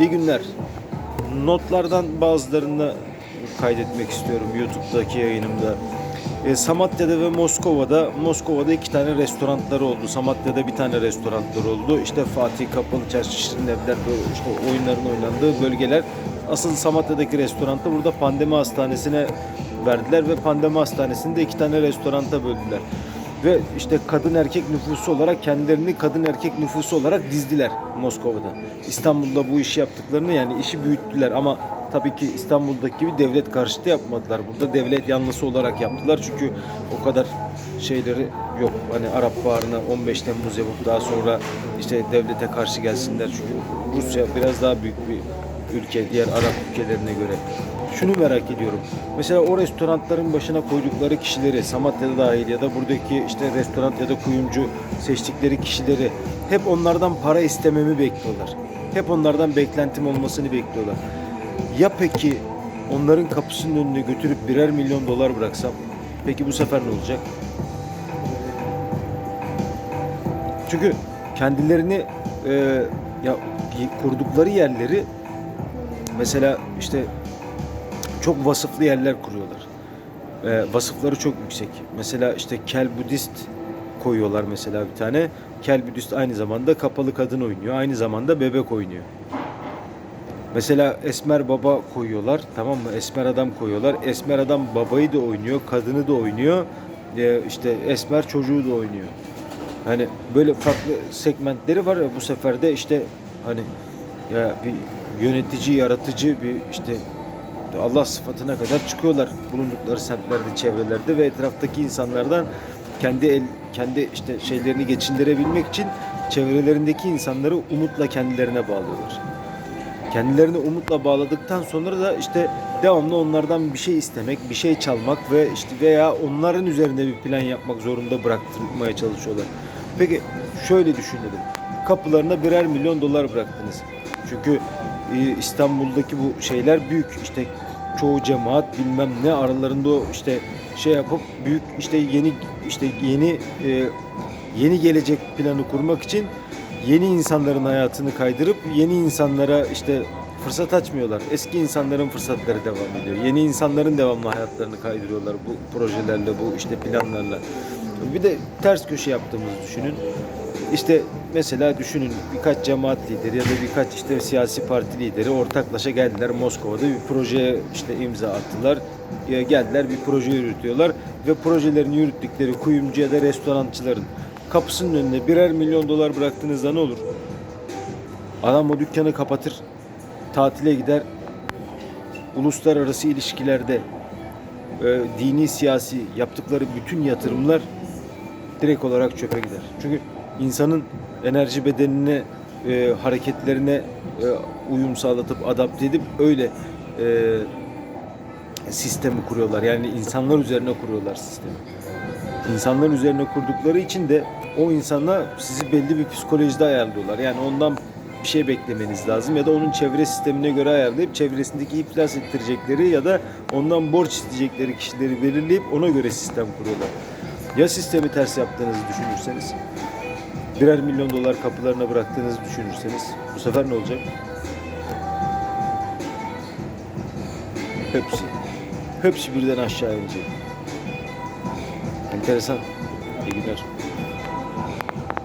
İyi günler. Notlardan bazılarını kaydetmek istiyorum YouTube'daki yayınımda. E, Samatya'da ve Moskova'da, Moskova'da iki tane restoranları oldu. Samatya'da bir tane restoranları oldu. İşte Fatih Kapalı Çarşı, Şirin Evler, işte oyunların oynandığı bölgeler. Asıl Samatya'daki restoranta burada pandemi hastanesine verdiler ve pandemi hastanesinde iki tane restoranta böldüler. Ve işte kadın erkek nüfusu olarak kendilerini kadın erkek nüfusu olarak dizdiler Moskova'da. İstanbul'da bu işi yaptıklarını yani işi büyüttüler ama tabii ki İstanbul'daki gibi devlet karşıtı yapmadılar. Burada devlet yanlısı olarak yaptılar çünkü o kadar şeyleri yok. Hani Arap Baharı'na 15 Temmuz yapıp daha sonra işte devlete karşı gelsinler. Çünkü Rusya biraz daha büyük bir ülke diğer Arap ülkelerine göre. Şunu merak ediyorum. Mesela o restoranların başına koydukları kişileri, Samatya'da dahil ya da buradaki işte restoran ya da kuyumcu seçtikleri kişileri hep onlardan para istememi bekliyorlar. Hep onlardan beklentim olmasını bekliyorlar. Ya peki onların kapısının önüne götürüp birer milyon dolar bıraksam peki bu sefer ne olacak? Çünkü kendilerini e, ya kurdukları yerleri mesela işte çok vasıflı yerler kuruyorlar. E, vasıfları çok yüksek. Mesela işte Kel Budist koyuyorlar mesela bir tane. Kel Budist aynı zamanda kapalı kadın oynuyor. Aynı zamanda bebek oynuyor. Mesela Esmer Baba koyuyorlar. Tamam mı? Esmer adam koyuyorlar. Esmer adam babayı da oynuyor, kadını da oynuyor. E, işte Esmer çocuğu da oynuyor. Hani böyle farklı segmentleri var ya bu sefer de işte hani ya bir yönetici, yaratıcı bir işte Allah sıfatına kadar çıkıyorlar bulundukları semtlerde, çevrelerde ve etraftaki insanlardan kendi el, kendi işte şeylerini geçindirebilmek için çevrelerindeki insanları umutla kendilerine bağlıyorlar. Kendilerini umutla bağladıktan sonra da işte devamlı onlardan bir şey istemek, bir şey çalmak ve işte veya onların üzerinde bir plan yapmak zorunda bıraktırmaya çalışıyorlar. Peki şöyle düşünelim. Kapılarına birer milyon dolar bıraktınız. Çünkü İstanbul'daki bu şeyler büyük. İşte çoğu cemaat bilmem ne aralarında işte şey yapıp büyük işte yeni işte yeni e, yeni gelecek planı kurmak için yeni insanların hayatını kaydırıp yeni insanlara işte fırsat açmıyorlar. Eski insanların fırsatları devam ediyor. Yeni insanların devamlı hayatlarını kaydırıyorlar bu projelerle, bu işte planlarla. Bir de ters köşe yaptığımızı düşünün. İşte mesela düşünün birkaç cemaat lideri ya da birkaç işte siyasi parti lideri ortaklaşa geldiler Moskova'da bir projeye işte imza attılar. Geldiler bir proje yürütüyorlar ve projelerini yürüttükleri kuyumcu ya da restorançıların kapısının önüne birer milyon dolar bıraktığınızda ne olur? Adam o dükkanı kapatır, tatile gider, uluslararası ilişkilerde e, dini siyasi yaptıkları bütün yatırımlar direkt olarak çöpe gider. Çünkü insanın enerji bedenine, e, hareketlerine e, uyum sağlatıp adapte edip öyle e, sistemi kuruyorlar. Yani insanlar üzerine kuruyorlar sistemi. İnsanlar üzerine kurdukları için de o insana sizi belli bir psikolojide ayarlıyorlar. Yani ondan bir şey beklemeniz lazım ya da onun çevre sistemine göre ayarlayıp çevresindeki iflas ettirecekleri ya da ondan borç isteyecekleri kişileri belirleyip ona göre sistem kuruyorlar. Ya sistemi ters yaptığınızı düşünürseniz, birer milyon dolar kapılarına bıraktığınızı düşünürseniz bu sefer ne olacak? Hepsi. Hepsi birden aşağı inecek. Enteresan. İyi günler.